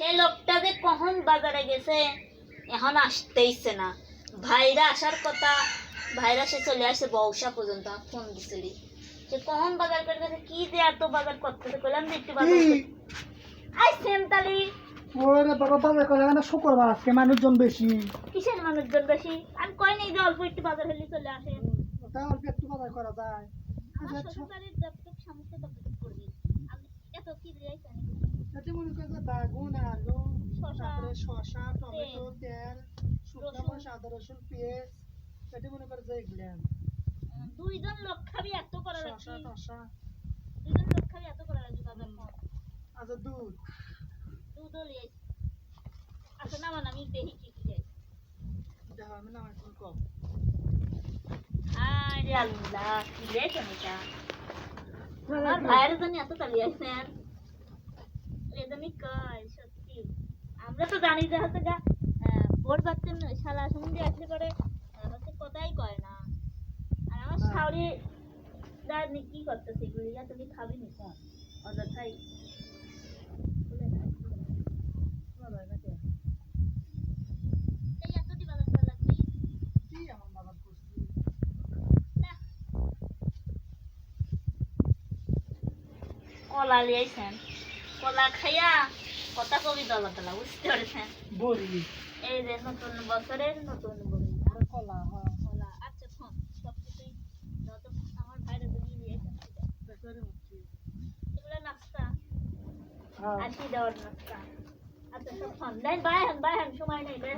সে লোকটা যে কখন বাজারে গেছে? এখন আসতেইছে না। ভাইরা আসার কথা ভাইরা সে চলে আসে বৌসা পর্যন্ত ফোন দিছিলি সে কখন বাজার করে গেছে কি যে এত বাজার করতেছে কইলাম যে একটু বাজার আই সেমতালি। ওরে বাবা না শুক্রবার আজকে মানুষজন বেশি? কিসের মানুষজন বেশি? আমি কই নাই যে অল্প একটু বাজার হলে চলে আসে। ওটা অল্প একটু বাজার করা যায়। আমার শ্বশুরবাড়ির যতটুকু সামর্থ্য ততটুকু করবি আমি এত কি দিয়েছেন এতে মনে করে যে বেগুন আলু শসা, তারপরে শসা টমেটো তেল, তেল শুকনো। মরিচ আদা রসুন পেঁয়াজ এতে মনে করে যে এগুলেন দুইজন লোক খাবি এত করা শসা লাগবে টসা। দুইজন লোক খাবি এত করা লাগবে বাজার কর আচ্ছা দুধ। দুধও লিয়ে আচ্ছা না মানে আমি দেখি কি কি যাই দেখো আমি না এখন কম। আরে আল্লাহ কি লেছেন এটা আমার ভাইয়ের জন্য এত চালিয়ে আসছেন এজন্যই কয় সত্যি আমরা তো জানি যে হচ্ছে গা ভোর পাচ্ছেন শালা সমুদ্রে আসলে পরে হচ্ছে কথাই কয় না আর আমার। শাওরি দাঁড়ি কি করতেছে এগুলি যা তুমি খাবি নি অযথাই করা কি কলা লিয়েছেন কলা খাইয়া কথা কবি দলা দলা বুঝতে পেরেছেন? বড়ি এই যে নতুন বছরের নতুন আর কলা হ্যাঁ। কলা আচ্ছা শোন সব কিছুই যত আমার ভাইরা যদি মুক্তি এগুলো নাস্তা হ্যাঁ। দেওয়ার নাস্তা। আচ্ছা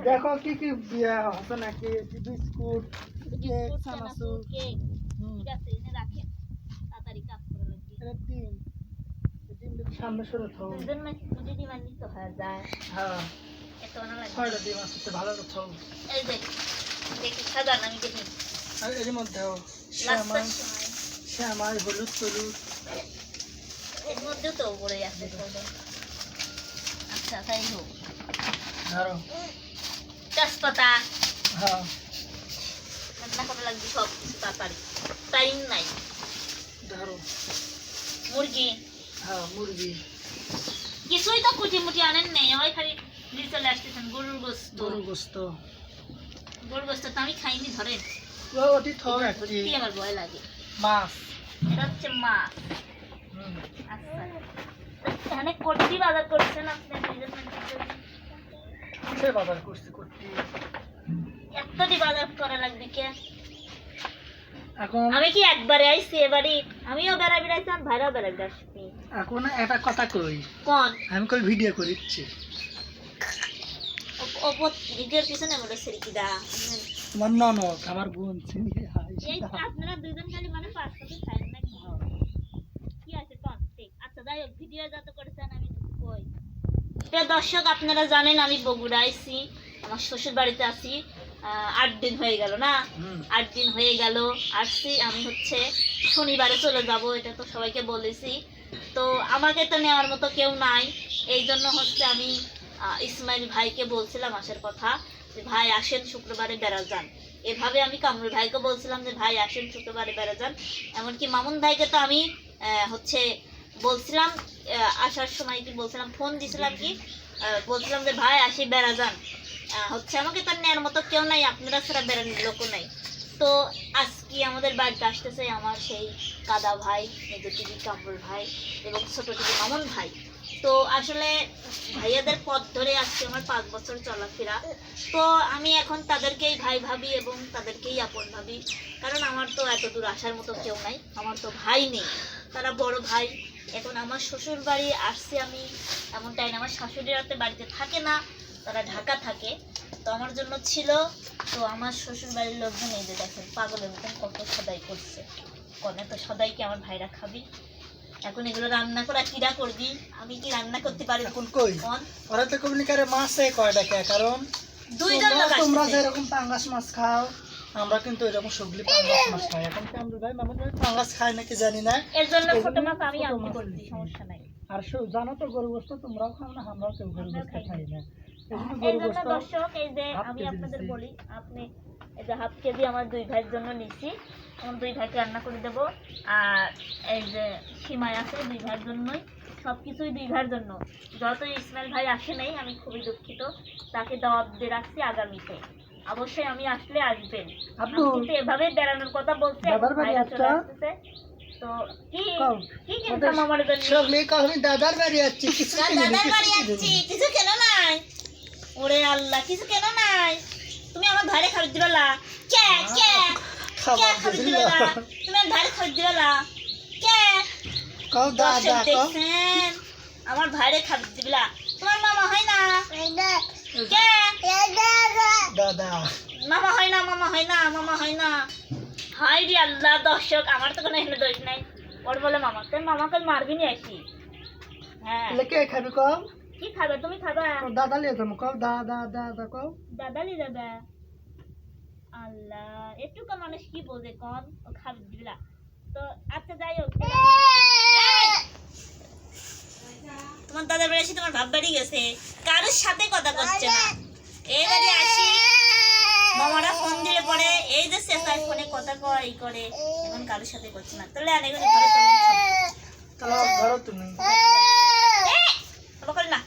দেখো কি কি বিয়া হচ্ছে নাকি? Biscuit cake chanachur chanachur, cake হুম ঠিক আছে এনে রাখেন তাড়াতাড়ি কাজ করে লাগবে এটা ডিম এই ডিমটা সামনে সরে থাও। দুজন মাস দুটি ডিমান্ড নিতে হয়। যায় হ্যাঁ এত না লাগে ছয়টা ডিম আছে ভালো কথা এই দেখ দেখি সাজান আমি দেখি। আর এর মধ্যেও সময়। শ্যামাই হলুদ টলুদ। এর মধ্যেও তো পড়ে আছে। আচ্ছা তাই হোক। ধরো। তেজপাতা। হ্যাঁ। রান্না করা লাগবে সব কিছু তাড়াতাড়ি। টাইম নাই। ধরো। মুরগি। হ্যাঁ মুরগি। কিছুই তো কুটি মুটি আনেন নেই ওই খালি দিয়ে চলে আসতেছেন গরুর গোস্ত। গরু গোস্ত। গরুর গোস্ত তো আমি খাইনি ধরেন। ওটি একটি আমার ভয় লাগে। মাছ। এটা হচ্ছে মাছ। আচ্ছা। এখানে কটি বাজার করেছেন আপনি সে বাজার করছি করতে এতটি বাজার করা লাগবে কে? এখন আমি কি একবারে আইছি এবারে? আমিও বেড়া বেড়াইছি আমার ভাইরাও বেড়া বেড়াচ্ছি এখন একটা কথা কই? কোন? আমি কই ভিডিও করিচ্ছি ভিডিওর পিছনে মোটর সিরিকিদা। তোমার ননদ আমার বোন চিনি এই আপনারা দুজন খালি মানে পাঁচশোতে খাইন না কি কি আছে কোন? ঠিক আচ্ছা যাই হোক ভিডিও যত করেছেন আমি কই? প্রিয় দর্শক আপনারা জানেন আমি বগুড়া আইছি আমার শ্বশুর বাড়িতে আছি আট দিন হয়ে গেল না? আট দিন হয়ে গেল আসছি আমি হচ্ছে শনিবারে চলে যাব এটা তো সবাইকে বলেছি। তো আমাকে তো নেওয়ার মতো কেউ নাই। এই জন্য হচ্ছে আমি ইসমাইল ভাইকে বলছিলাম আসার কথা যে, ভাই, আসেন শুক্রবারে বেড়া যান এভাবে আমি কামরুল ভাইকে বলছিলাম যে, ভাই, আসেন শুক্রবারে বেড়া যান এমনকি মামুন ভাইকে তো আমি হচ্ছে বলছিলাম আসার সময় কি বলছিলাম, ফোন দিছিলাম কি বলছিলাম যে, ভাই, আসি বেড়া যান হচ্ছে আমাকে তার নেওয়ার মতো কেউ নাই, আপনারা ছাড়া বেড়ানোর লোকও নাই। তো আজকে আমাদের বাড়িতে আসতেছে আমার সেই কাদা ভাই, মেজো টিভি কামরুল ভাই এবং ছোট টিভি মামুন ভাই। তো আসলে ভাইয়াদের পথ ধরে আজকে আমার পাঁচ বছর চলাফেরা। তো আমি এখন তাদেরকেই ভাই ভাবি এবং তাদেরকেই আপন ভাবি। কারণ আমার তো এত দূর আসার মতো কেউ নাই, আমার তো ভাই নেই। তারা বড় ভাই, এখন আমার শ্বশুর বাড়ি আসছে আমি এমন টাইম আমার শাশুড়িরা তো বাড়িতে থাকে না, তারা ঢাকা থাকে। তো আমার জন্য ছিল। তো আমার শ্বশুর বাড়ির লোকজন এই যে দেখেন পাগলের মতন কত সদাই করছে। কনে তো সদাই কি আমার ভাইরা খাবি? এখন এগুলো রান্না করা কিরা করবি? আমি কি রান্না করতে পারি এখন কই? কোন? ওরা তো কমিউনিকারে মাছে কয় ডাকে কারণ লোক তোমরা- তোমরা আসতেছে। যেরকম পাঙ্গাস মাছ খাও আমরা কিন্তু এরকম সবলি পাঙ্গাস মাছ খাই। এখন কি আমরা ভাই মামুন ভাই পাঙ্গাস খায় নাকি জানি না। এর জন্য ছোট মাছ আমি মাছ করছি সমস্যা নাই। আর জানো তো গরু গোস্ত তোমরাও খাও না আমরাও কেউ গরু গোস্ত খাই খাই না। এই জন্য এই জন্য দর্শক এই যে আমি আপনাদের বলি আপনি এই যে হাফ কেজি আমার দুই ভাইয়ের জন্য নিচ্ছি আমার দুই ভাইকে রান্না করে দেবো। আর এই যে সীমায় আছে দুই ভাইয়ের জন্যই। সব কিছুই দীঘার জন্য। যত ইসমাইল ভাই আসে নাই আমি খুবই দুঃখিত। তাকে দাওয়াত দিয়ে রাখছি আগামীতে। অবশ্যই আমি আসলে আসবেন। আমি কিন্তু এভাবে বেড়ানোর কথা বলছে? আসতেছে। তো কি। কি কিনতাম আমার জন্য? দাদার বাড়ি। যাচ্ছি কিছু কেন নাই? কিছু কেন নাই? তুমি আমার ধারে খাবার দিবেলা কে? কে? কে খাবার খাবার তুমি আমার ধারে খাবার দিবেলা কে? কও দাদা দর্শক কও। আমার ভাইরে খাবার দিবেলা তোমার মামা হয় না? কে? দাদা মামা হয় না মামা হয় না মামা হয় না। হাই রে আল্লাহ দর্শক আমার তো কোনো এখানে দোষ নাই। ওর বলে মামা। তুই মামাকে মারবি নি আসি হ্যাঁ। খাবি কও? কি খাবে? তুমি খাবা? দাদা লিয়ে যাব কও দাদা দাদা কও। দাদা আল্লাহ একটুকু মানুষ কি বোঝে কন? ও খাবে দিলা। তো আচ্ছা যাই হোক। তোমার দাদার বাড়ি এসে তোমার ভাব বাড়ি গেছে। কারোর সাথে কথা করছে না। এবারে আসি। মামারা ফোন দিলে পরে এই যে চেষ্টায় ফোনে কথা কয় করে এখন কারোর সাথে করছে না। তাহলে আর এগুলো ঘরে চলে। তাহলে ধরো তুমি। না।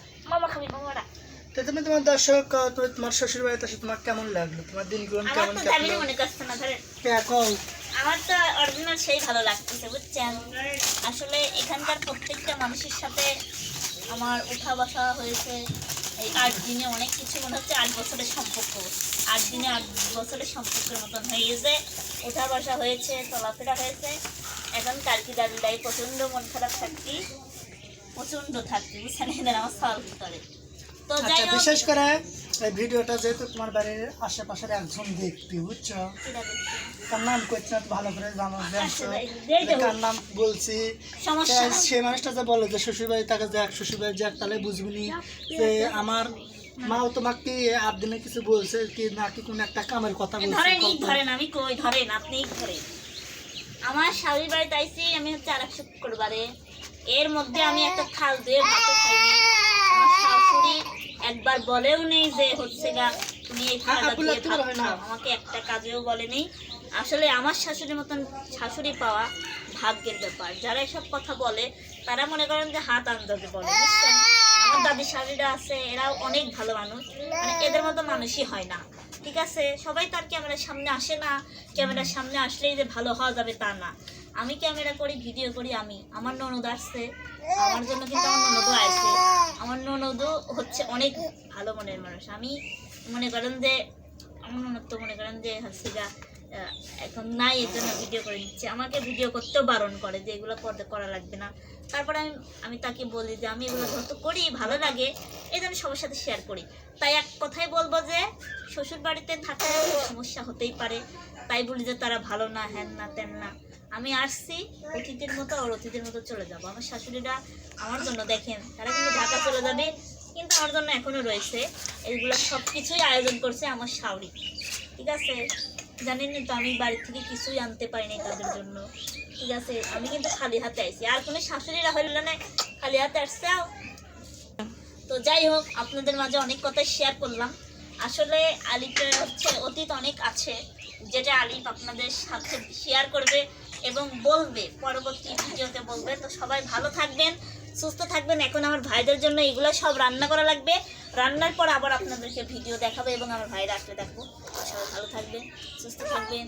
তো তুমি তোমার দর্শক তুমি তোমার শ্বশুর বাড়িতে এসে তোমার কেমন লাগল? তোমার দিনগুলো কেমন কাটলো? মনে করছে না ধরে কে কও আমার তো অরিজিনাল সেই ভালো লাগতেছে বুঝছেন? আসলে এখানকার প্রত্যেকটা মানুষের সাথে আমার উঠা বসা হয়েছে। এই আট দিনে অনেক কিছু মনে হচ্ছে আট বছরের সম্পর্ক। আট দিনে আট বছরের সম্পর্কের মতন হয়ে গেছে। উঠা বসা হয়েছে চলাফেরা হয়েছে। এখন কালকি দাদিদাই প্রচণ্ড মন খারাপ থাকতি প্রচণ্ড থাকতি বুঝছেন? আমার সল করে তো যাই আচ্ছা হোক। বিশেষ করে এই ভিডিওটা যেহেতু তোমার বাড়ির আশেপাশের একজন দেখবি বুঝছ? তার নাম করছে না ভালো করে জানো আচ্ছা, এই কার নাম বলছি সে মানুষটা যে বলে যে শ্বশুর বাড়ি তাকে যাক শ্বশুর বাড়ি যাক তাহলে বুঝবি নি যে আমার মাও তোমাকে আট দিনে কিছু বলছে কি নাকি কোন একটা কামের কথা বলছে ধরেন ই কত- ধরেন আমি কই ধরেন আপনি ধরেন। আমার স্বামীর বাড়িতে আইছি আমি হচ্ছে আর শুক্রবারে এর মধ্যে আমি একটা খাল দিয়ে ভাতও খাইনি। আমার শাশুড়ি একবার বলেও নেই যে হচ্ছে গা তুমি এই হ্যাঁ, দিয়ে ভাত না। খাও আমাকে একটা কাজেও বলেনি। আসলে আমার শাশুড়ির মতন শাশুড়ি পাওয়া ভাগ্যের ব্যাপার। যারা এসব কথা বলে তারা মনে করেন যে হাত আন্দাজে বলে বুঝছেন? আমার দাদি শাশুড়িরা আছে এরাও অনেক ভালো মানুষ। মানে এদের মতো মানুষই হয় না। ঠিক আছে? সবাই তার ক্যামেরার সামনে আসে না। ক্যামেরার সামনে আসলেই যে ভালো হওয়া যাবে তা না। আমি ক্যামেরা করি ভিডিও করি আমি। আমার ননদ আসছে আমার জন্য কিন্তু আমার ননদও আসছে। আমার ননদও হচ্ছে অনেক ভালো মনের মানুষ। আমি মনে করেন যে আমার ননদ তো মনে করেন যে হচ্ছে আহ, এখন নাই এর জন্য ভিডিও করে নিচ্ছে। আমাকে ভিডিও করতেও বারণ করে যে এগুলো করতে করা লাগবে না। তারপরে আমি আমি তাকে বলি যে আমি এগুলো যত করি ভালো লাগে এই জন্য সবার সাথে শেয়ার করি। তাই এক কথাই বলব যে শ্বশুর বাড়িতে থাকলে সমস্যা হতেই পারে। তাই বলি যে তারা ভালো না হ্যান না তেন না। আমি আসছি অতিথির মতো আর অতিথির মতো চলে যাব। আমার শাশুড়িরা আমার জন্য দেখেন, তারা কিন্তু ঢাকা চলে যাবে, কিন্তু আমার জন্য এখনও রয়েছে। এইগুলো সব কিছুই আয়োজন করছে আমার শাওরি ঠিক আছে? জানেনই তো আমি বাড়ি থেকে কিছুই আনতে পারিনি তাদের জন্য। ঠিক আছে? আমি কিন্তু খালি হাতে আইছি। আর কোনো শাশুড়িরা হইল না, খালি হাতে আসছে তো যাই হোক, আপনাদের মাঝে অনেক কথা শেয়ার করলাম। আসলে আলিপের হচ্ছে অতীত অনেক আছে, যেটা আলিপ আপনাদের সাথে শেয়ার করবে। এবং বলবে, পরবর্তী ভিডিওতে বলবে। তো সবাই ভালো থাকবেন, সুস্থ থাকবেন। এখন আমার ভাইদের জন্য এগুলো সব রান্না করা লাগবে। রান্নার পর আবার আপনাদেরকে ভিডিও দেখাবো এবং আমার ভাইরা আসলে দেখব। সবাই ভালো থাকবেন, সুস্থ থাকবেন।